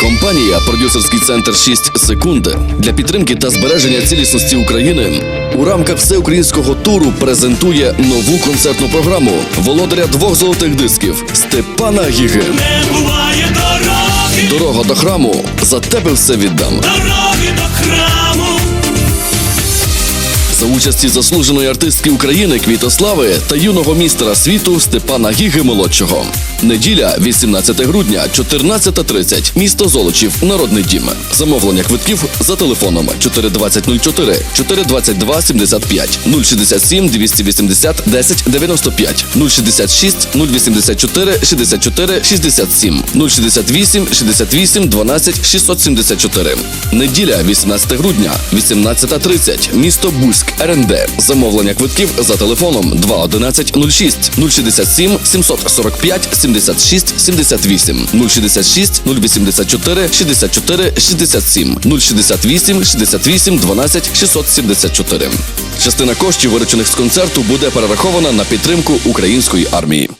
Компанія Продюсерський центр 6 секунд для підтримки та збереження цілісності України у рамках всеукраїнського туру презентує нову концертну програму володаря двох золотих дисків Степана Гіги. Не буває дороги, Дорога до храму за тебе все віддам. дороги За участі заслуженої артистки України Квітослави та юного містера світу Степана Гіги молодшого. Неділя, 18 грудня, 14.30. Місто Золочів, Народний дім. Замовлення квитків за телефоном 42004 422 75 067 280 10 95 066 084 64 67 068 68 12 674. Неділя, 18 грудня, 18.30. Місто Бузьк, РНД. Замовлення квитків за телефоном 21106 067 745 76 78 066 084 64 67 068 68 12 674. Частина коштів, виручених з концерту, буде перерахована на підтримку української армії.